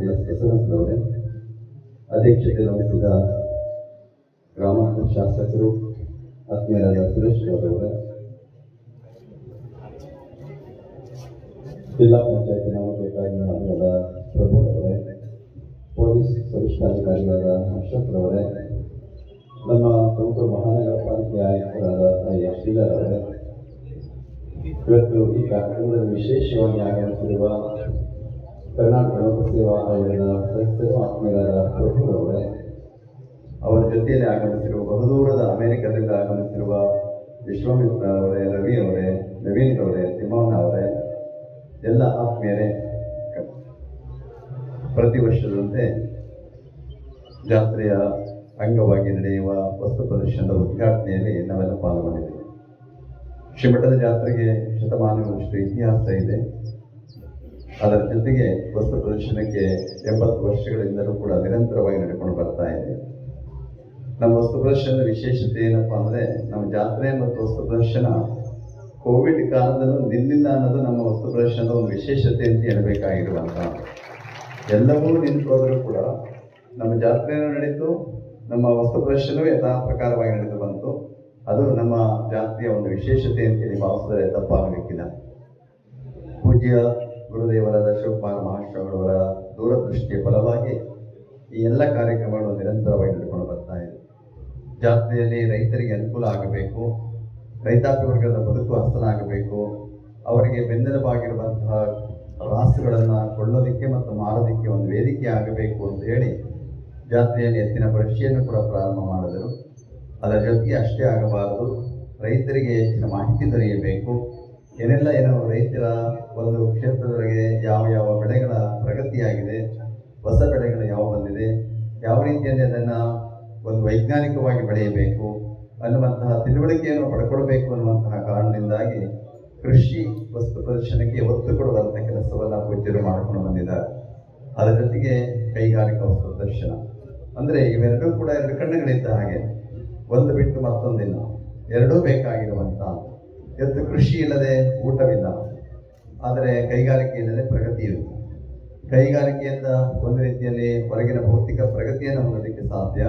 ಮಾನ್ಯ ಬಸವರಾಜರವರೇ ಅಧ್ಯಕ್ಷತೆ ವಹಿಸಿದ ಗ್ರಾಮಾಂತರ ಶಾಸಕರು ಆತ್ಮೀಯರಾದ ಸುರೇಶ್ ಗೌಡರವರೇ ಜಿಲ್ಲಾ ಪಂಚಾಯತ್ ನಾಮಕಾರಿಗಳಾದ ಪ್ರಭುರವರೇ ಪೊಲೀಸ್ ವರಿಷ್ಠಾಧಿಕಾರಿಗಳಾದ ಅಶೋಕ್ರವರೇ ನಮ್ಮ ತುಮಕೂರು ಮಹಾನಗರ ಪಾಲಿಕೆ ಆಯುಕ್ತರಾದ ಐ ಶ್ರೀಧರವರೇ ಇವತ್ತು ಈ ಕಾರ್ಯಕ್ರಮದಲ್ಲಿ ವಿಶೇಷವಾಗಿ ಆಗಮಿಸಿರುವ ಕರ್ನಾಟಕ ಲೋಕ ಸೇವಾ ಆಯೋಗದ ಸದಸ್ಯರು ಆತ್ಮೀಯರಾದ ಪ್ರಭುರವರೇ ಅವರ ಜೊತೆಯಲ್ಲಿ ಆಗಮಿಸಿರುವ ಬಹುದೂರದ ಅಮೆರಿಕದಿಂದ ಆಗಮಿಸಿರುವ ವಿಶ್ವಾಮಿತ್ರ ಅವರೇ ರವಿ ಅವರೇ ನವೀನ್ ಅವರೇ ತಿಮ್ಮಣ್ಣ ಅವರೇ, ಎಲ್ಲ ಆತ್ಮೀಯರೇ ಪ್ರತಿ ವರ್ಷದಂತೆ ಜಾತ್ರೆಯ ಅಂಗವಾಗಿ ನಡೆಯುವ ವಸ್ತು ಪ್ರದರ್ಶನದ ಉದ್ಘಾಟನೆಯಲ್ಲಿ ನಾವೆಲ್ಲ ಪಾಲ್ಗೊಂಡಿದ್ದೇವೆ. ಶ್ರೀಮಠದ ಜಾತ್ರೆಗೆ ಶತಮಾನಗಳಷ್ಟು ಇತಿಹಾಸ ಇದೆ. ಅದರ ಜೊತೆಗೆ ವಸ್ತು ಪ್ರದರ್ಶನಕ್ಕೆ ಎಂಬತ್ತು ವರ್ಷಗಳಿಂದಲೂ ಕೂಡ ನಿರಂತರವಾಗಿ ನಡೆಕೊಂಡು ಬರ್ತಾ ಇದೆ. ನಮ್ಮ ವಸ್ತು ಪ್ರದರ್ಶನದ ವಿಶೇಷತೆ ಏನಪ್ಪಾ ಅಂದ್ರೆ, ನಮ್ಮ ಜಾತ್ರೆ ಮತ್ತು ವಸ್ತು ಪ್ರದರ್ಶನ ಕೋವಿಡ್ ಕಾಲದಲ್ಲೂ ನಿಲ್ಲಿಲ್ಲ ಅನ್ನೋದು ನಮ್ಮ ವಸ್ತು ಪ್ರದರ್ಶನದ ಒಂದು ವಿಶೇಷತೆ ಅಂತ ಹೇಳಬೇಕಾಗಿರುವಂತ ಎಲ್ಲವೂ ನಿಂತು ಹೋದರೂ ಕೂಡ ನಮ್ಮ ಜಾತ್ರೆಯೂ ನಡೀತು ನಮ್ಮ ವಸ್ತು ಪ್ರದರ್ಶನವೂ ಯಥಾ ಪ್ರಕಾರವಾಗಿ ನಡೆದು ಬಂತು. ಅದು ನಮ್ಮ ಜಾತ್ರೆಯ ಒಂದು ವಿಶೇಷತೆ ಅಂತೇಳಿ ಭಾವಿಸಿದರೆ ತಪ್ಪಾಗಬೇಕಿಲ್ಲ. ಪೂಜ್ಯ ಗುರುದೇವರಾದ ಶಿವಕುಮಾರ ಮಹಾಶ್ರಮರವರ ದೂರದೃಷ್ಟಿಯ ಫಲವಾಗಿ ಈ ಎಲ್ಲ ಕಾರ್ಯಕ್ರಮಗಳು ನಿರಂತರವಾಗಿ ನಡೆದುಕೊಂಡು ಬರ್ತಾ ಇದೆ. ಜಾತ್ರೆಯಲ್ಲಿ ರೈತರಿಗೆ ಅನುಕೂಲ ಆಗಬೇಕು ರೈತಾಪಿ ವರ್ಗದ ಬದುಕು ಆಗಬೇಕು ಅವರಿಗೆ ಬೆನ್ನೆಲುಬಾಗಿರುವಂತಹ ರಾಸುಗಳನ್ನು ಕೊಳ್ಳೋದಕ್ಕೆ ಮತ್ತು ಮಾರೋದಕ್ಕೆ ಒಂದು ವೇದಿಕೆ ಆಗಬೇಕು ಅಂತ ಹೇಳಿ ಜಾತ್ರೆಯಲ್ಲಿ ಎತ್ತಿನ ಪರೀಕ್ಷೆಯನ್ನು ಕೂಡ ಪ್ರಾರಂಭ ಮಾಡಿದರು. ಅದರ ಜೊತೆಗೆ ಅಷ್ಟೇ ಆಗಬಾರದು, ರೈತರಿಗೆ ಹೆಚ್ಚಿನ ಮಾಹಿತಿ ದೊರೆಯಬೇಕು. ಏನೆಲ್ಲ ಏನೋ ರೈತರ ಒಂದು ಕ್ಷೇತ್ರದೊಳಗೆ ಯಾವ ಯಾವ ಬೆಳೆಗಳ ಪ್ರಗತಿಯಾಗಿದೆ, ಹೊಸ ಬೆಳೆಗಳು ಯಾವ ಬಂದಿದೆ, ಯಾವ ರೀತಿಯಲ್ಲಿ ಅದನ್ನು ಒಂದು ವೈಜ್ಞಾನಿಕವಾಗಿ ಬೆಳೆಯಬೇಕು, ಅನ್ನುವಂತಹ ತಿಳುವಳಿಕೆಯನ್ನು ಪಡ್ಕೊಳ್ಬೇಕು ಅನ್ನುವಂತಹ ಕಾರಣದಿಂದಾಗಿ ಕೃಷಿ ವಸ್ತು ಪ್ರದರ್ಶನಕ್ಕೆ ಒತ್ತು ಕೊಡುವಂಥ ಕೆಲಸವನ್ನು ಪೂಜ್ಯರು ಮಾಡಿಕೊಂಡು ಬಂದಿದ್ದಾರೆ. ಅದರ ಜೊತೆಗೆ ಕೈಗಾರಿಕಾ ವಸ್ತು ಪ್ರದರ್ಶನ. ಅಂದರೆ ಇವೆರಡೂ ಕೂಡ ಎರಡು ಕಣ್ಣುಗಳಿದ್ದ ಹಾಗೆ ಒಂದು ಬಿಟ್ಟು ಮತ್ತೊಂದಿಲ್ಲ. ಎರಡೂ ಬೇಕಾಗಿರುವಂಥ ಇವತ್ತು ಕೃಷಿ ಇಲ್ಲದೆ ಊಟವಿಲ್ಲ. ಆದರೆ ಕೈಗಾರಿಕೆ ಇಲ್ಲದೆ ಪ್ರಗತಿ ಇರುತ್ತೆ. ಕೈಗಾರಿಕೆಯಿಂದ ಒಂದು ರೀತಿಯಲ್ಲಿ ಹೊರಗಿನ ಭೌತಿಕ ಪ್ರಗತಿಯನ್ನು ಹೊಂದಲಿಕ್ಕೆ ಸಾಧ್ಯ.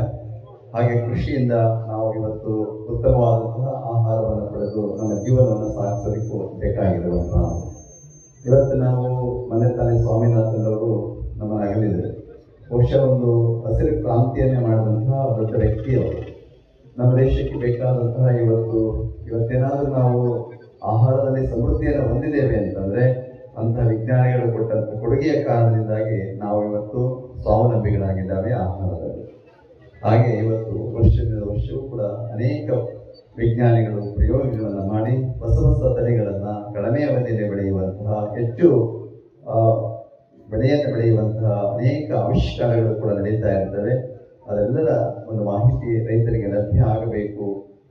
ಹಾಗೆ ಕೃಷಿಯಿಂದ ನಾವು ಇವತ್ತು ಉತ್ತಮವಾದಂತಹ ಆಹಾರವನ್ನು ಪಡೆದು ನಮ್ಮ ಜೀವನವನ್ನು ಸಾಗಿಸಲಿಕ್ಕೂ ಬೇಕಾಗಿರುವಂತಹ ಇವತ್ತು ನಾವು ಮನೆ ತಾನೇ ಸ್ವಾಮಿನಾಥನವರು ನಮ್ಮ ಅಗಲಿದರು ಬಹುಶಃ ಒಂದು ಹಸಿರು ಕ್ರಾಂತಿಯನ್ನೇ ಮಾಡಿದಂತಹ ದೊಡ್ಡ ವ್ಯಕ್ತಿಯವರು. ನಮ್ಮ ದೇಶಕ್ಕೆ ಬೇಕಾದಂತಹ ಇವತ್ತು ಇವತ್ತೇನಾದರೂ ನಾವು ಆಹಾರದಲ್ಲಿ ಸಮೃದ್ಧಿಯನ್ನು ಹೊಂದಿದ್ದೇವೆ ಅಂತಂದ್ರೆ ಅಂತಹ ವಿಜ್ಞಾನಿಗಳು ಕೊಟ್ಟಂತ ಕೊಡುಗೆಯ ಕಾರಣದಿಂದಾಗಿ ನಾವು ಇವತ್ತು ಸ್ವಾವಲಂಬಿಗಳಾಗಿದ್ದಾವೆ ಆಹಾರದಲ್ಲಿ. ಹಾಗೆ ಇವತ್ತು ವರ್ಷದಿಂದ ವರ್ಷವೂ ಕೂಡ ಅನೇಕ ವಿಜ್ಞಾನಿಗಳು ಪ್ರಯೋಗಗಳನ್ನು ಮಾಡಿ ಹೊಸ ಹೊಸ ತಳಿಗಳನ್ನು ಕಡಿಮೆ ಅವಧಿಯಲ್ಲಿ ಬೆಳೆಯುವಂತಹ ಹೆಚ್ಚು ಬೆಳೆಯನ್ನು ಬೆಳೆಯುವಂತಹ ಅನೇಕ ಆವಿಷ್ಕಾರಗಳು ಕೂಡ ನಡೀತಾ ಇರ್ತವೆ. ಅದೆಲ್ಲರ ಒಂದು ಮಾಹಿತಿ ರೈತರಿಗೆ ಲಭ್ಯ ಆಗಬೇಕು.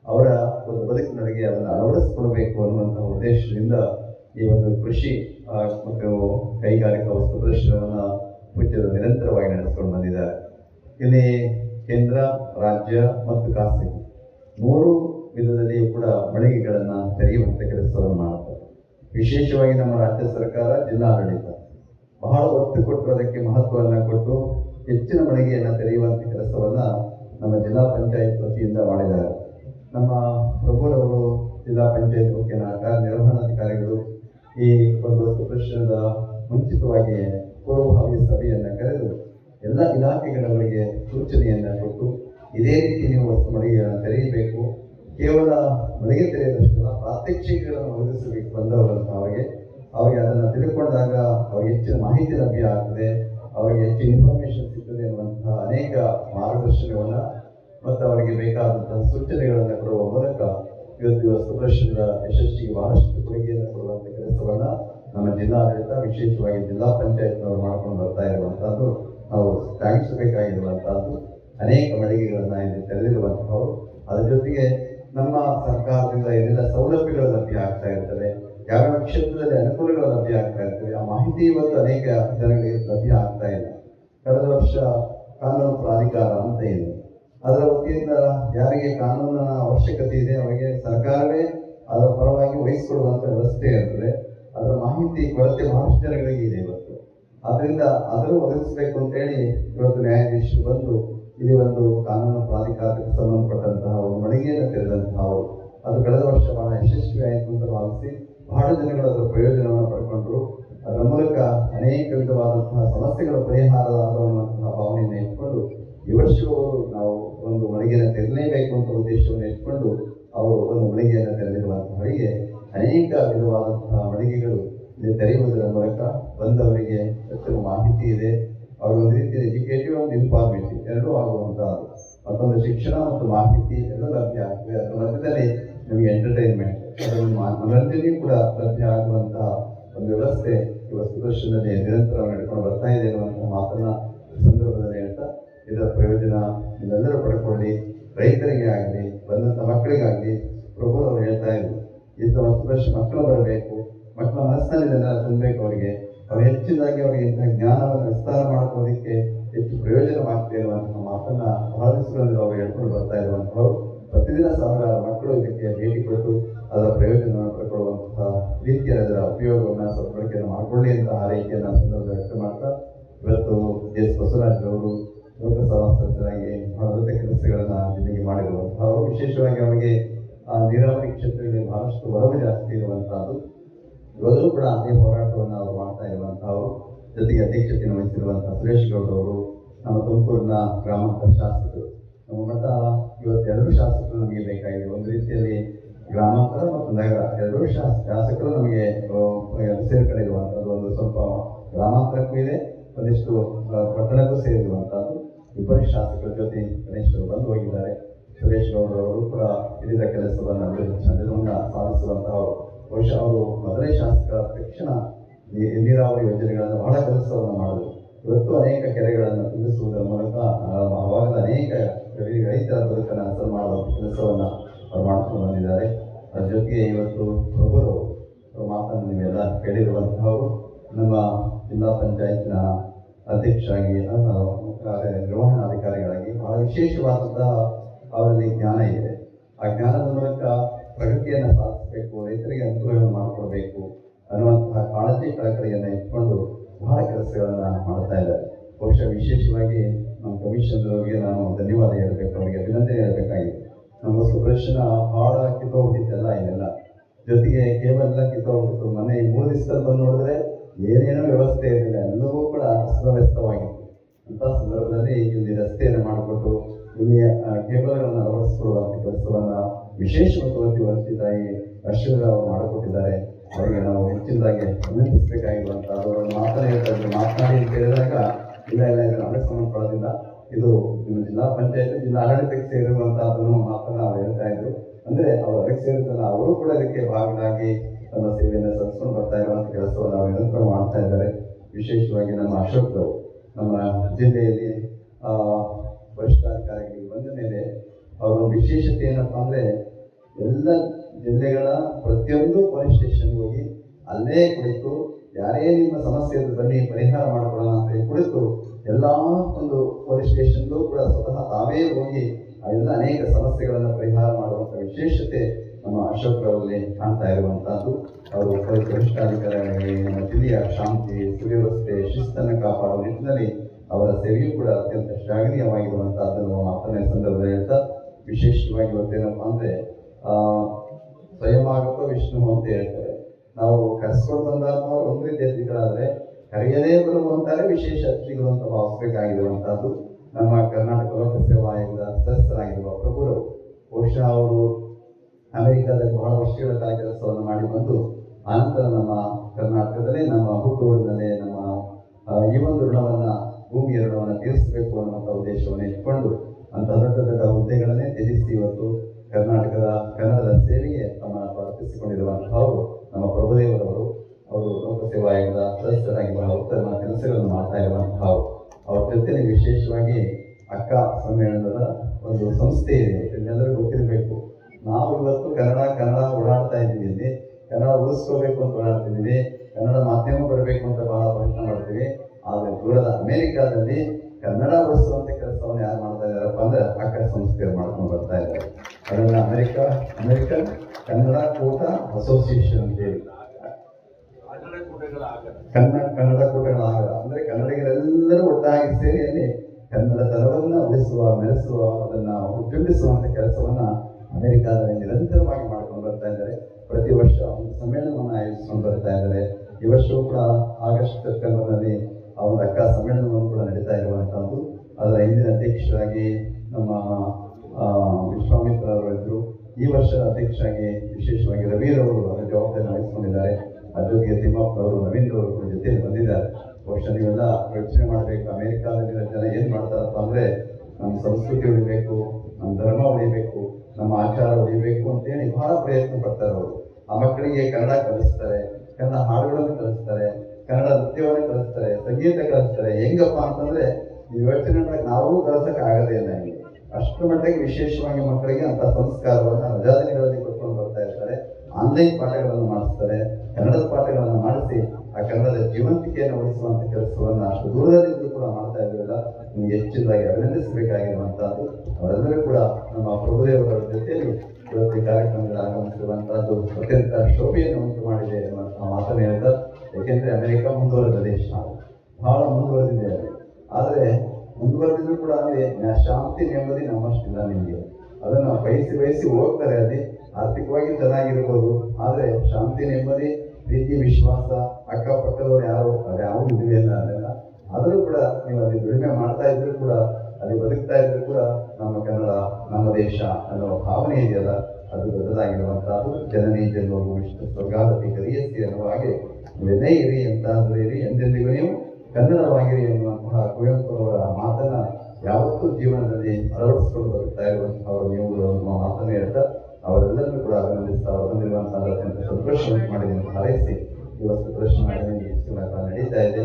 ಅವರ ಒಂದು ಬದುಕಿನೊಳಗೆ ಅದನ್ನು ಅಳವಡಿಸಿಕೊಳ್ಬೇಕು ಅನ್ನುವಂತಹ ಉದ್ದೇಶದಿಂದ ಈ ಒಂದು ಕೃಷಿ ಮತ್ತು ಕೈಗಾರಿಕಾ ವಸ್ತು ಪ್ರದರ್ಶನವನ್ನು ಪೂಜ್ಯರು ನಿರಂತರವಾಗಿ ನಡೆಸಿಕೊಂಡು ಬಂದಿದ್ದಾರೆ. ಇಲ್ಲಿ ಕೇಂದ್ರ, ರಾಜ್ಯ ಮತ್ತು ಖಾಸಗಿ ಮೂರು ವಿಧದಲ್ಲಿಯೂ ಕೂಡ ಮಳಿಗೆಗಳನ್ನು ತೆರೆಯುವಂಥ ಕೆಲಸವನ್ನು ಮಾಡುತ್ತಾರೆ ವಿಶೇಷವಾಗಿ ನಮ್ಮ ರಾಜ್ಯ ಸರ್ಕಾರ ಜಿಲ್ಲಾಡಳಿತ. ಬಹಳ ಒತ್ತು ಕೊಟ್ಟು ಅದಕ್ಕೆ ಮಹತ್ವವನ್ನು ಕೊಟ್ಟು ಹೆಚ್ಚಿನ ಮಳಿಗೆಯನ್ನು ತೆರೆಯುವಂಥ ಕೆಲಸವನ್ನು ನಮ್ಮ ಜಿಲ್ಲಾ ಪಂಚಾಯತ್ ವತಿಯಿಂದ ಮಾಡಿದ್ದಾರೆ. ನಮ್ಮ ಪ್ರಭುರವರು ಜಿಲ್ಲಾ ಪಂಚಾಯತ್ ಮುಖ್ಯ ನಿರ್ವಹಣಾಧಿಕಾರಿಗಳು ಈ ಒಂದು ಸುಪ್ರಶ್ನದ ಮುಂಚಿತವಾಗಿ ಪೂರ್ವಭಾವಿ ಸಭೆಯನ್ನು ಕರೆದು ಎಲ್ಲ ಇಲಾಖೆಗಳವರಿಗೆ ಸೂಚನೆಯನ್ನು ಕೊಟ್ಟು ಇದೇ ರೀತಿ ನೀವು ವಸ್ತು ಮಳಿಗೆಯನ್ನು ತೆರೆಯಬೇಕು. ಕೇವಲ ಮಳಿಗೆ ತೆರೆಯದಷ್ಟಲ್ಲ, ಪ್ರಾತ್ಯಕ್ಷಿಕೆಗಳನ್ನು ಒದಗಿಸಬೇಕು ಬಂದವರಂತ ಅವರಿಗೆ. ಅವರಿಗೆ ಅದನ್ನು ತಿಳ್ಕೊಂಡಾಗ ಅವ್ರಿಗೆ ಹೆಚ್ಚಿನ ಮಾಹಿತಿ ಲಭ್ಯ ಆಗ್ತದೆ. ಅವರಿಗೆ ಹೆಚ್ಚು ಇನ್ಫಾರ್ಮೇಶನ್ ಅನೇಕ ಮಾರ್ಗದರ್ಶನವನ್ನು ಮತ್ತು ಅವರಿಗೆ ಬೇಕಾದಂತಹ ಸೂಚನೆಗಳನ್ನು ಕೊಡುವ ಮೂಲಕ ಇವತ್ತು ಸುದರ್ಶನದ ಯಶಸ್ಸಿಗೆ ಬಹಳಷ್ಟು ಕೊಡುಗೆಯನ್ನು ಕೊಡುವಂಥ ಕೆಲಸವನ್ನ ನಮ್ಮ ಜಿಲ್ಲಾಡಳಿತ, ವಿಶೇಷವಾಗಿ ಜಿಲ್ಲಾ ಪಂಚಾಯತ್ನವರು ಮಾಡ್ಕೊಂಡು ಬರ್ತಾ ಇರುವಂತಹದ್ದು. ನಾವು ಶ್ಲಾಘಿಸಬೇಕಾಗಿರುವಂತಹದ್ದು. ಅನೇಕ ಮಳಿಗೆಗಳನ್ನ ಇಲ್ಲಿ ತೆರೆದಿರುವಂತಹವರು ಅದರ ಜೊತೆಗೆ ನಮ್ಮ ಸರ್ಕಾರದಿಂದ ಏನೆಲ್ಲ ಸೌಲಭ್ಯಗಳು ಲಭ್ಯ ಆಗ್ತಾ ಇರ್ತವೆ, ಯಾವ್ಯಾವ ಕ್ಷೇತ್ರದಲ್ಲಿ ಅನುಕೂಲಗಳು ಲಭ್ಯ ಆಗ್ತಾ ಇರ್ತವೆ, ಆ ಮಾಹಿತಿ ಇವತ್ತು ಅನೇಕ ಜನಗಳಿಗೆ ಲಭ್ಯ ಆಗ್ತಾ ಇಲ್ಲ. ಕಳೆದ ವರ್ಷ ಕಾನೂನು ಪ್ರಾಧಿಕಾರ ಅಂತ ಇದೆ. ಅದರ ವತಿಯಿಂದ ಯಾರಿಗೆ ಕಾನೂನಿನ ಅವಶ್ಯಕತೆ ಇದೆ, ಅವರಿಗೆ ಸರ್ಕಾರವೇ ಅದರ ಪರವಾಗಿ ವಹಿಸಿಕೊಡುವಂಥ ವ್ಯವಸ್ಥೆ ಇರ್ತದೆ. ಅದರ ಮಾಹಿತಿ ಕೊರತೆ ಬಹಳಷ್ಟು ಜನಗಳಿಗೆ ಇದೆ ಇವತ್ತು. ಅದರಿಂದ ಅದನ್ನು ಒದಗಿಸಬೇಕು ಅಂತೇಳಿ ಇವತ್ತು ನ್ಯಾಯಾಧೀಶರು ಬಂದು ಇಲ್ಲಿ ಒಂದು ಕಾನೂನು ಪ್ರಾಧಿಕಾರಕ್ಕೆ ಸಂಬಂಧಪಟ್ಟಂತಹ ಒಂದು ಮಳಿಗೆಯನ್ನು ತೆರೆದಂತಹ ಅವರು ಅದು ಕಳೆದ ವರ್ಷ ಬಹಳ ಯಶಸ್ವಿ ಆಯಿತು ಅಂತ ಭಾವಿಸಿ ಬಹಳ ಜನಗಳು ಅದರ ಪ್ರಯೋಜನವನ್ನು ಪಡ್ಕೊಂಡ್ರು ಅದರ ಮೂಲಕ ಅನೇಕ ವಿಧವಾದಂತಹ ಸಮಸ್ಯೆಗಳ ಪರಿಹಾರ ಆಗುವಂತಹ ಭಾವನೆಯನ್ನು ಇಟ್ಕೊಂಡು ಈ ವರ್ಷವೂ ನಾವು ಒಂದು ಮಳಿಗೆಯನ್ನು ತೆರಲೇಬೇಕು ಅಂತ ಉದ್ದೇಶವನ್ನು ಇಟ್ಕೊಂಡು ಅವರು ಒಂದು ಮಳಿಗೆಯನ್ನು ತೆರೆದಿರುವಂತಹ ಮಳಿಗೆ ಅನೇಕ ವಿಧವಾದಂತಹ ಮಳಿಗೆಗಳು ಇಲ್ಲಿ ತೆರೆಯುವುದರ ಮೂಲಕ ಬಂದವರಿಗೆ ಹೆಚ್ಚಿನ ಮಾಹಿತಿ ಇದೆ. ಅವ್ರ ಒಂದು ರೀತಿಯ ಎಜುಕೇಟಿವ್ ಒಂದು ಇನ್ಫಾರ್ಮೇಟಿವ್ ಎರಡೂ ಆಗುವಂತಹದ್ದು ಮತ್ತೊಂದು ಶಿಕ್ಷಣ ಮತ್ತು ಮಾಹಿತಿ ಎಲ್ಲ ಲಭ್ಯ ಆಗ್ತದೆ. ಅದರ ಮಧ್ಯದಲ್ಲಿ ನಮಗೆ ಎಂಟರ್ಟೈನ್ಮೆಂಟ್ ಮನರಂಜನೆಯೂ ಕೂಡ ಲಭ್ಯ ಆಗುವಂತಹ ಒಂದು ವ್ಯವಸ್ಥೆ ಇವತ್ತು ಸುದರ್ಶನದಲ್ಲಿ ನಿರಂತರ ನಡ್ಕೊಂಡು ಬರ್ತಾ ಇದೆ ಅನ್ನುವಂತಹ ಮಾತನ್ನ ಸಂದರ್ಭದಲ್ಲಿ ಹೇಳ್ತಾ, ಇದರ ಪ್ರಯೋಜನ ನೀವೆಲ್ಲರೂ ಪಡ್ಕೊಳ್ಳಿ. ರೈತರಿಗೆ ಆಗಲಿ ಬಂದಂಥ ಮಕ್ಕಳಿಗಾಗಲಿ ಪ್ರಭು ಅವರು ಹೇಳ್ತಾ ಇದ್ರು, ಈ ಹತ್ತು ವರ್ಷ ಮಕ್ಕಳು ಬರಬೇಕು, ಮಕ್ಕಳ ಮನಸ್ಸಿನಲ್ಲಿ ತುಂಬಬೇಕು ಅವರಿಗೆ. ಅವ್ರು ಹೆಚ್ಚಿನದಾಗಿ ಅವರಿಗೆ ಜ್ಞಾನವನ್ನು ವಿಸ್ತಾರ ಮಾಡ್ಕೊಳ್ಳೋದಕ್ಕೆ ಹೆಚ್ಚು ಪ್ರಯೋಜನವಾಗ್ತದೆ ಇರುವಂತಹ ಮಾತನ್ನ ದಿವಸಗಳಲ್ಲಿ ಅವರು ಹೇಳ್ಕೊಂಡು ಬರ್ತಾ ಇರುವಂತಹವ್ರು ಪ್ರತಿದಿನ ಸಾವಿರಾರು ಮಕ್ಕಳು ಇದಕ್ಕೆ ಭೇಟಿ ಕೊಟ್ಟು ಅದರ ಪ್ರಯೋಜನವನ್ನು ಪಡ್ಕೊಳ್ಳುವಂತಹ ರೀತಿಯಲ್ಲಿ ಅದರ ಉಪಯೋಗವನ್ನು ಸದ್ಬಳಕೆಯನ್ನು ಮಾಡಿಕೊಳ್ಳಿ ಅಂತ ಆರೈಕೆಯನ್ನು ಸಂದರ್ಭದಲ್ಲಿ ವ್ಯಕ್ತ ಮಾಡ್ತಾ ಇವತ್ತು ಎಸ್ ಬಸವರಾಜ್ ಅವರು ಲೋಕಸಭಾ ಸದಸ್ಯರಾಗಿ ಬಹಳ ದೊಡ್ಡ ಕೆಲಸಗಳನ್ನ ಜಿಲ್ಲೆಗೆ ಮಾಡಿರುವಂತಹ ವಿಶೇಷವಾಗಿ ಅವರಿಗೆ ಆ ನೀರಾವರಿ ಕ್ಷೇತ್ರದಲ್ಲಿ ಬಹಳಷ್ಟು ಒಲವು ಜಾಸ್ತಿ ಇರುವಂತಹದ್ದು. ಇವಾಗಲೂ ಕೂಡ ಅದೇ ಹೋರಾಟವನ್ನು ಅವರು ಮಾಡ್ತಾ ಇರುವಂತಹವರು ಜೊತೆಗೆ ಅಧ್ಯಕ್ಷತೆಯನ್ನು ವಹಿಸಿರುವಂತಹ ಸುರೇಶ್ ಗೌಡ್ ಅವರು ನಮ್ಮ ತುಮಕೂರಿನ ಗ್ರಾಮಾಂತರ ಶಾಸಕರು. ನಮ್ಮ ಮತ ಇವತ್ತು ಎರಡು ಶಾಸಕರು ನಮಗೆ ಬೇಕಾಗಿದೆ. ಒಂದು ರೀತಿಯಲ್ಲಿ ಗ್ರಾಮಾಂತರ ಮತ್ತು ನಗರ ಎರಡೂ ಶಾಸ ಶಾಸಕರು ನಮಗೆ ಆ, ಸೇರ್ಕಡೆ ಇರುವಂಥದ್ದು ಒಂದು ಸ್ವಲ್ಪ ಗ್ರಾಮಾಂತರಕ್ಕೂ ಇದೆ ಒಂದಿಷ್ಟು ಪಟ್ಟಣಕ್ಕೂ ಸೇರಿರುವಂಥದ್ದು. ಇಬ್ಬರು ಶಾಸಕರ ಜೊತೆ ಗಣೇಶ್ ಅವರು ಬಂದು ಹೋಗಿದ್ದಾರೆ. ಸುರೇಶ್ ಗೌಡರವರು ಕೂಡ ಹಿಡಿದ ಕೆಲಸವನ್ನು ಅಭಿವೃದ್ಧಿ ಸಾಧಿಸುವಂತಹವರು ಬಹುಶಃ ಅವರು ಮೊದಲೇ ಶಾಸಕರ ತಕ್ಷಣ ನೀರಾವರಿ ಯೋಜನೆಗಳನ್ನು ಬಹಳ ಕೆಲಸವನ್ನು ಮಾಡಿದರು. ಇವತ್ತು ಅನೇಕ ಕೆರೆಗಳನ್ನು ತುಂಬಿಸುವುದರ ಮೂಲಕ ಆ, ಭಾಗದ ಅನೇಕ ರೈತರ ಬದುಕನ್ನು ಹಸರು ಮಾಡುವ ಕೆಲಸವನ್ನು ಅವರು ಮಾಡ್ಕೊಂಡು ಬಂದಿದ್ದಾರೆ. ಅದ್ರ ಜೊತೆಗೆ ಇವತ್ತು ಪ್ರಭುರು ಮಾತನ್ನು ನೀವೆಲ್ಲ ಕೇಳಿರುವಂತಹವರು ನಮ್ಮ ಜಿಲ್ಲಾ ಪಂಚಾಯತ್ನ ಅಧ್ಯಕ್ಷರಾಗಿ ನಿರ್ವಹಣಾಧಿಕಾರಿಗಳಾಗಿ ಬಹಳ ವಿಶೇಷವಾದಂತಹ ಅವರಲ್ಲಿ ಜ್ಞಾನ ಇದೆ. ಆ ಜ್ಞಾನದ ಮೂಲಕ ಪ್ರಗತಿಯನ್ನು ಸಾಧಿಸಬೇಕು ರೈತರಿಗೆ ಅನುಕೂಲಗಳನ್ನು ಮಾಡಿಕೊಡ್ಬೇಕು ಅನ್ನುವಂತಹ ಕಾಳಜಿ ಕಳಕಳಿಯನ್ನು ಇಟ್ಕೊಂಡು ಬಹಳ ಕೆಲಸಗಳನ್ನು ಮಾಡ್ತಾ ಇದ್ದಾರೆ. ಬಹುಶಃ ವಿಶೇಷವಾಗಿ ನಮ್ಮ ಕಮಿಷನ್ ಅವರಿಗೆ ನಾನು ಧನ್ಯವಾದ ಹೇಳಬೇಕು, ಅವರಿಗೆ ಅಭಿನಂದನೆ ಹೇಳಬೇಕಾಗಿದೆ. ನಮ್ಮ ಸುದರ್ಶನ ಹಾಳ ಕಿತ್ತೋಗ್ಬಿಟ್ಟಿದ್ದೆಲ್ಲ ಇದೆಲ್ಲ. ಜೊತೆಗೆ ಕೇಬಲ್ ಎಲ್ಲ ಕಿತ್ತೋಗ್ಬಿಟ್ಟು ಮನೆ ಮೂರು ದಿವಸದಲ್ಲಿ ಬಂದು ನೋಡಿದ್ರೆ ಏನೇನೋ ವ್ಯವಸ್ಥೆ ಇರಲಿಲ್ಲ, ಎಲ್ಲವೂ ಕೂಡ ಅಸ್ತವ್ಯಸ್ತವಾಗಿತ್ತು. ಅಂತ ಸಂದರ್ಭದಲ್ಲಿ ಇಲ್ಲಿ ರಸ್ತೆಯನ್ನು ಮಾಡಿಕೊಟ್ಟು ಇಲ್ಲಿ ಕೇಬಲ್ಗಳನ್ನು ಅಳವಡಿಸಿಕೊಳ್ಳುವಂಥ ಕೆಲಸವನ್ನ ವಿಶೇಷ ಮುಖ್ಯಮಂತ್ರಿ ವರ್ಷಿತಾಯಿ ಅಶ್ವರ ಅವರು ಮಾಡಿಕೊಟ್ಟಿದ್ದಾರೆ. ಅವರಿಗೆ ನಾವು ಹೆಚ್ಚಿನದಾಗಿ ಅಭಿನಂದಿಸಬೇಕಾಗಿರುವಂತ ಅವರು ಮಾತನಾಡಿದ್ದಾರೆ ಮಾತನಾಡಿ ಕೇಳಿದಾಗ ಇಲ್ಲ ಇಲ್ಲ ಇದು ನನಗೆ ಸಂಬಂಧಪಡೋದಿಲ್ಲ. ಇದು ನಿಮ್ಮ ಜಿಲ್ಲಾ ಪಂಚಾಯತ್, ಜಿಲ್ಲಾ ಆಡಳಿತಕ್ಕೆ ಸೇರಿರುವಂತಹದನ್ನು ಮಾತನ್ನ ಅವ್ರು ಹೇಳ್ತಾ ಇದ್ರು. ಅಂದ್ರೆ ಅವರು ಅದಕ್ಕೆ ಸೇರಿದ್ದಲ್ಲ ಅವರು ಕೂಡ ಇದಕ್ಕೆ ಭಾಗವಾಗಿ ತಮ್ಮ ಸೇವೆಯನ್ನು ಸಲ್ಲಿಸ್ಕೊಂಡು ಬರ್ತಾ ಇರುವಂತ ಕೆಲಸವನ್ನು ನಾವು ನಿರಂತರ ಮಾಡ್ತಾ ಇದ್ದಾರೆ. ವಿಶೇಷವಾಗಿ ನಮ್ಮ ಅಶೋಕ್ ನಮ್ಮ ಜಿಲ್ಲೆಯಲ್ಲಿ ವರಿಷ್ಠಾಧಿಕಾರಿಗಳಿಗೆ ಬಂದ ಮೇಲೆ ಅವರ ವಿಶೇಷತೆ ಏನಪ್ಪಾ ಅಂದ್ರೆ ಎಲ್ಲ ಜಿಲ್ಲೆಗಳ ಪ್ರತಿಯೊಂದು ಪೊಲೀಸ್ ಸ್ಟೇಷನ್ ಹೋಗಿ ಅಲ್ಲೇ ಕುಳಿತು, ಯಾರೇ ನಿಮ್ಮ ಸಮಸ್ಯೆ ಇದ್ರೆ ಬನ್ನಿ, ಪರಿಹಾರ ಮಾಡಿಕೊಳ್ಳೋಣ ಅಂತ ಹೇಳಿ ಕುಳಿತು, ಎಲ್ಲ ಒಂದು ಪೊಲೀಸ್ ಸ್ಟೇಷನ್ಗೂ ಕೂಡ ಸ್ವತಃ ತಾವೇ ಹೋಗಿ ಎಲ್ಲ ಅನೇಕ ಸಮಸ್ಯೆಗಳನ್ನು ಪರಿಹಾರ ಮಾಡುವಂತ ವಿಶೇಷತೆ ನಮ್ಮ ಅಶೋಕರಲ್ಲಿ ಕಾಣ್ತಾ ಇರುವಂತಹದ್ದು. ಅವರು ವರಿಷ್ಠಾಧಿಕಾರಿಗಳಿಗೆ ನಮ್ಮ ಜಿಲ್ಲೆಯ ಶಾಂತಿ, ಸುವ್ಯವಸ್ಥೆ, ಶಿಸ್ತನ್ನು ಕಾಪಾಡುವ ನಿಟ್ಟಿನಲ್ಲಿ ಅವರ ಸೇವೆಯೂ ಕೂಡ ಅತ್ಯಂತ ಶ್ಲಾಘನೀಯವಾಗಿರುವಂತಹದ್ದನ್ನು ಮಾತನೇ ಸಂದರ್ಭದಲ್ಲಿ ಹೇಳ್ತಾ, ವಿಶೇಷವಾಗಿ ಇವತ್ತೇನಪ್ಪ ಅಂದ್ರೆ ಆ ಸ್ವಯಮಾಗತ ವಿಷ್ಣು ಅಂತ ಹೇಳ್ತಾರೆ. ನಾವು ಕರೆಸ್ಕೊಂಡು ಬಂದಾಗ ಒಂದು ವಿದ್ಯಾರ್ಥಿಗಳಾದ್ರೆ ಕರೆಯದೇ ಬರುವಂತಾರೆ ವಿಶೇಷ ಅತಿಥಿಗಳು ಅಂತ ಭಾವಿಸಬೇಕಾಗಿರುವಂತಹದ್ದು ನಮ್ಮ ಕರ್ನಾಟಕ ಲೋಕ ಸೇವಾ ಆಯೋಗದ ಸದಸ್ಯರಾಗಿರುವ ಪ್ರಭುರವರು ಬಹುಶಃ ಅವರು ಅಮೆರಿಕದಲ್ಲಿ ಬಹಳ ವರ್ಷಗಳ ಕಾಲ ಕೆಲಸವನ್ನು ಮಾಡಿ ಬಂದು ಆನಂತರ ನಮ್ಮ ಕರ್ನಾಟಕದಲ್ಲೇ, ನಮ್ಮ ಹುಟ್ಟೂರಿನಲ್ಲೇ, ನಮ್ಮ ಈ ಒಂದು ಋಣವನ್ನ, ಭೂಮಿಯ ಋಣವನ್ನು ತೀರಿಸಬೇಕು ಅನ್ನುವಂಥ ಉದ್ದೇಶವನ್ನು ಇಟ್ಕೊಂಡು ಅಂತ ದೊಡ್ಡ ದೊಡ್ಡ ಹುದ್ದೆಗಳನ್ನೇ ತ್ಯಜಿಸಿ ಇವತ್ತು ಕರ್ನಾಟಕದ, ಕನ್ನಡದ ಸೇವೆಗೆ ತಮ್ಮನ್ನು ಅರ್ಪಿಸಿಕೊಂಡಿರುವಂತಹವರು ನಮ್ಮ ಪ್ರಭುದೇವರವರು, ಅವರು ಲೋಕಸೇವಾ ಆಯೋಗದ ಸದಸ್ಯರಾಗಿ ಬಹಳ ಉತ್ತಮ ಕೆಲಸಗಳನ್ನು ಮಾಡ್ತಾ ಇರುವಂತಹವರು ಅವ್ರ. ಜೊತೆಗೆ ವಿಶೇಷವಾಗಿ ಅಕ್ಕ ಸಮ್ಮೇಳನದ ಒಂದು ಸಂಸ್ಥೆ ಇದೆ ಎಲ್ಲರಿಗೂ ಗೊತ್ತಿರಬೇಕು. ನಾವು ಇವತ್ತು ಕನ್ನಡ ಕನ್ನಡ ಓಡಾಡ್ತಾ ಇದ್ದೀವಿ ಕನ್ನಡ ಉಳಿಸ್ಕೋಬೇಕು ಅಂತ ಓಡಾಡ್ತಿದ್ದೀವಿ. ಕನ್ನಡ ಮಾಧ್ಯಮ ಬರಬೇಕು ಅಂತ ಬಹಳ ಪ್ರಯತ್ನ ಮಾಡ್ತೀವಿ. ಆದರೆ ದೂರದ ಅಮೆರಿಕಾದಲ್ಲಿ ಕನ್ನಡ ಉಳಿಸುವಂತ ಸಂಸ್ಥೆಯವರು ಮಾಡ್ಕೊಂಡು ಬರ್ತಾ ಇದ್ದಾರೆ ಅದನ್ನ ಅಮೆರಿಕ, ಅಮೆರಿಕನ್, ಕನ್ನಡ ಕೂಟ ಅಸೋಸಿಯೇಷನ್ ಅಂತ ಹೇಳಿ. ಕನ್ನಡ ಕನ್ನಡ ಆಗ ಅಂದ್ರೆ ಕನ್ನಡಿಗರೆಲ್ಲರೂ ಒಟ್ಟಾಗಿ ಸೇರಿ ಅಲ್ಲಿ ಕನ್ನಡ ತರವನ್ನು ಉಳಿಸುವ ಮೆರೆಸುವ ಅದನ್ನ ಹುಟ್ಟುಂಬಿಸುವಂತ ಕೆಲಸವನ್ನ ಅಮೆರಿಕಾದಲ್ಲಿ ನಿರಂತರವಾಗಿ ಮಾಡ್ಕೊಂಡು ಬರ್ತಾ ಇದ್ದಾರೆ. ಪ್ರತಿ ವರ್ಷ ಒಂದು ಸಮ್ಮೇಳನವನ್ನು ಆಯೋಜಿಸ್ಕೊಂಡು ಬರ್ತಾ ಇದ್ದಾರೆ. ಈ ವರ್ಷವೂ ಕೂಡ ಆಗಸ್ಟ್ ಸೆಪ್ಟೆಂಬರ್ನಲ್ಲಿ ಅವರ ಅಕ್ಕ ಸಮ್ಮೇಳನವನ್ನು ಕೂಡ ನಡೀತಾ ಇರುವಂಥದ್ದು ಅದರ ಹಿಂದಿನ ಅಧ್ಯಕ್ಷರಾಗಿ ನಮ್ಮ ಆ, ವಿಶ್ವಾಮಿತ್ರ ಅವರು ಇದ್ರು ಈ ವರ್ಷ ಅಧ್ಯಕ್ಷರಾಗಿ ವಿಶೇಷವಾಗಿ ರವಿರವರು ಅವರ ಜವಾಬ್ದಾರಿ ವಹಿಸಿಕೊಂಡಿದ್ದಾರೆ ಅದ್ರ ಜೊತೆಗೆ ತಿಮ್ಮಪ್ಪ ಅವರು ರವೀಂದ್ರ ಅವರು ಜೊತೆ ಬಂದಿದ್ದಾರೆ. ವರ್ಷ ನೀವೆಲ್ಲ ಯೋಚನೆ ಮಾಡಬೇಕು. ಅಮೆರಿಕಾದಲ್ಲಿರೋ ಜನ ಏನು ಮಾಡ್ತಾರಪ್ಪ ಅಂದ್ರೆ ನಮ್ಮ ಸಂಸ್ಕೃತಿ ಉಳಿಬೇಕು ನಮ್ಮ ಧರ್ಮ ಉಳಿಬೇಕು ನಮ್ಮ ಆಚಾರ ಉಳಿಬೇಕು ಅಂತೇಳಿ ಬಹಳ ಪ್ರಯತ್ನ ಪಡ್ತಾರೆ ಅವರು ಆ ಮಕ್ಕಳಿಗೆ ಕನ್ನಡ ಕಲಿಸ್ತಾರೆ ಕನ್ನಡ ಹಾಡುಗಳನ್ನು ಕಲಿಸ್ತಾರೆ ಕನ್ನಡ ನೃತ್ಯವನ್ನು ಕಲಿಸ್ತಾರೆ ಸಂಗೀತ ಕಲಿಸ್ತಾರೆ. ಹೆಂಗಪ್ಪ ಅಂತಂದ್ರೆ ಈ ಯೋಚನೆ ನಾವು ಕಲಿಸೋಕ್ಕಾಗದೇ ಇಲ್ಲ. ಅಷ್ಟು ಮಟ್ಟಿಗೆ ವಿಶೇಷವಾಗಿ ಮಕ್ಕಳಿಗೆ ಅಂತ ಸಂಸ್ಕಾರವನ್ನು ರಜಾದಿನಗಳಲ್ಲಿ ಕೊಟ್ಕೊಂಡು ಬರ್ತಾ ಇರ್ತಾರೆ. ಆನ್ಲೈನ್ ಪಾಠಗಳನ್ನು ಮಾಡಿಸ್ತಾರೆ. ಕನ್ನಡದ ಪಾಠಗಳನ್ನು ಮಾಡಿಸಿ ಆ ಕನ್ನಡದ ಜೀವಂತಿಕೆಯನ್ನು ಉಳಿಸುವಂತ ಕೆಲಸವನ್ನು ಅಷ್ಟು ದೂರದಲ್ಲಿದ್ದು ಕೂಡ ಮಾಡ್ತಾ ಇದ್ದಿಲ್ಲ ನಿಮ್ಗೆ ಹೆಚ್ಚಿನದಾಗಿ ಅಭಿನಂದಿಸಬೇಕಾಗಿರುವಂತಹದ್ದು ಅವರೆಲ್ಲರೂ ಕೂಡ ನಮ್ಮ ಪ್ರಭುದೇವರ ಜೊತೆಯಲ್ಲಿ ಇವತ್ತು ಈ ಕಾರ್ಯಕ್ರಮದಲ್ಲಿ ಆಗಮಿಸಿರುವಂತಹದ್ದು ಅತ್ಯಂತ ಶೋಭೆಯನ್ನು ಉಂಟು ಮಾಡಿದೆ ಎನ್ನುವಂತಹ ಮಾತನೇ ಹೇಳ್ತಾ ಏಕೆಂದ್ರೆ ಅಮೆರಿಕ ಮುಂದುವರೆದ ದೇಶ. ಬಹಳ ಮುಂದುವರೆದಿದೆ. ಆದರೆ ಮುಂದುವರೆದಿದ್ರು ಕೂಡ ಅಲ್ಲಿ ಶಾಂತಿ ನೆಮ್ಮದಿ ನಮ್ಮಷ್ಟಿಲ್ಲ ನಿಮಗೆ. ಅದನ್ನು ಬಯಸಿ ಬಯಸಿ ಹೋಗ್ತಾರೆ ಅಲ್ಲಿ. ಆರ್ಥಿಕವಾಗಿ ಚೆನ್ನಾಗಿರ್ಬೋದು. ಆದರೆ ಶಾಂತಿ, ನೆಮ್ಮದಿ, ಪ್ರೀತಿ, ವಿಶ್ವಾಸ, ಅಕ್ಕಪಕ್ಕದವ್ರು ಯಾರು ಅದು ಯಾವ ಇಲ್ಲ ಅದೆಲ್ಲ. ಆದರೂ ಕೂಡ ನೀವು ಅಲ್ಲಿ ದುಡಿಮೆ ಮಾಡ್ತಾ ಇದ್ರು ಕೂಡ, ಅಲ್ಲಿ ಬದುಕ್ತಾ ಇದ್ರು ಕೂಡ ನಮ್ಮ ಕನ್ನಡ, ನಮ್ಮ ದೇಶ ಅನ್ನೋ ಭಾವನೆ ಇದೆಯಲ್ಲ, ಅದು ದೊಡ್ಡದಾಗಿರುವಂತಹದ್ದು. ಜನನಿ ಜನ್ಮ ವಿಷ್ಣು ಸ್ವರ್ಗಾದತಿ ಕರಿಯಸಿ ಅನ್ನುವ ಹಾಗೆ ಅಂತ ಅಂದ್ರೆ ಇರಿ, ಎಂದೆಂದಿಗೂ ನೀವು ಕನ್ನಡವಾಗಿರಿ ಎನ್ನುವಂತಹ ಕುವೆಂಪು ಅವರ ಮಾತನ್ನ ಯಾವತ್ತೂ ಜೀವನದಲ್ಲಿ ಅಳವಡಿಸಿಕೊಂಡು ಬರುತ್ತಾ ಇರುವಂತಹ ಅವರು ನೀವು ಅನ್ನುವ ಮಾತನ್ನು ಹೇಳ್ತಾ ಅವರೆಲ್ಲರನ್ನು ಕೂಡ ಅಭಿನಂದಿಸ್ತಾ ಬಂದಿರುವಂತಹ ಅತ್ಯಂತ ಸಂತೋಷ ಮಾಡಿದೆ ಹಾರೈಸಿ ಇವತ್ತು ಪ್ರದರ್ಶನ ದಿವಸಗಳ ಕಾಲ ನಡೀತಾ ಇದೆ.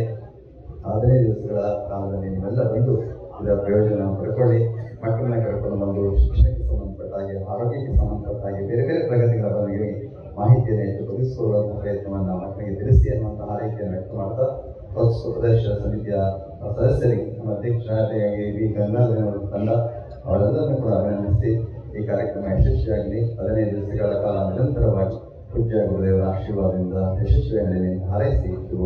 ಹದಿನೈದು ದಿವಸಗಳ ಕಾಲದಲ್ಲಿ ನೀವೆಲ್ಲ ಬಂದು ಇದರ ಪ್ರಯೋಜನ ಪಡ್ಕೊಳ್ಳಿ. ಮಕ್ಕಳನ್ನ ಕರ್ಕೊಂಡು ಬಂದು ಶಿಕ್ಷಣಕ್ಕೆ ಸಂಬಂಧಪಟ್ಟ ಹಾಗೆ ಆರೋಗ್ಯಕ್ಕೆ ಸಂಬಂಧಪಟ್ಟ ಹಾಗೆ ಬೇರೆ ಬೇರೆ ಪ್ರಗತಿಗಳ ಬಗ್ಗೆ ಮಾಹಿತಿಯನ್ನು ಹೆಚ್ಚು ಪ್ರಯತ್ನವನ್ನು ಮಕ್ಕಳಿಗೆ ತಿಳಿಸಿ ಅನ್ನುವಂತಹ ರೀತಿಯನ್ನು ವ್ಯಕ್ತ ಮಾಡ್ತಾ ಪಕ್ಷ ಪ್ರದರ್ಶನ ಸಮಿತಿಯ ಸದಸ್ಯರಿಗೆ ನಮ್ಮ ಅಧ್ಯಕ್ಷರಾಗಿ ವಿ ಕರ್ನಾಟಕ ತಂಡ ಅವರೆಲ್ಲರನ್ನೂ ಕೂಡ ಅಭಿನಂದಿಸಿ ಈ ಕಾರ್ಯಕ್ರಮ ಯಶಸ್ವಿಯಾಗಲಿ. ಹದಿನೈದು ದಿವಸಗಳ ಕಾಲ ನಿರಂತರವಾಗಿ ಪೂಜ್ಯ ಗುರುದೇವರ ಆಶೀರ್ವಾದದಿಂದ ಯಶಸ್ವಿಯಾಗಲಿ ಹಾರೈಸಿ ಶುಭ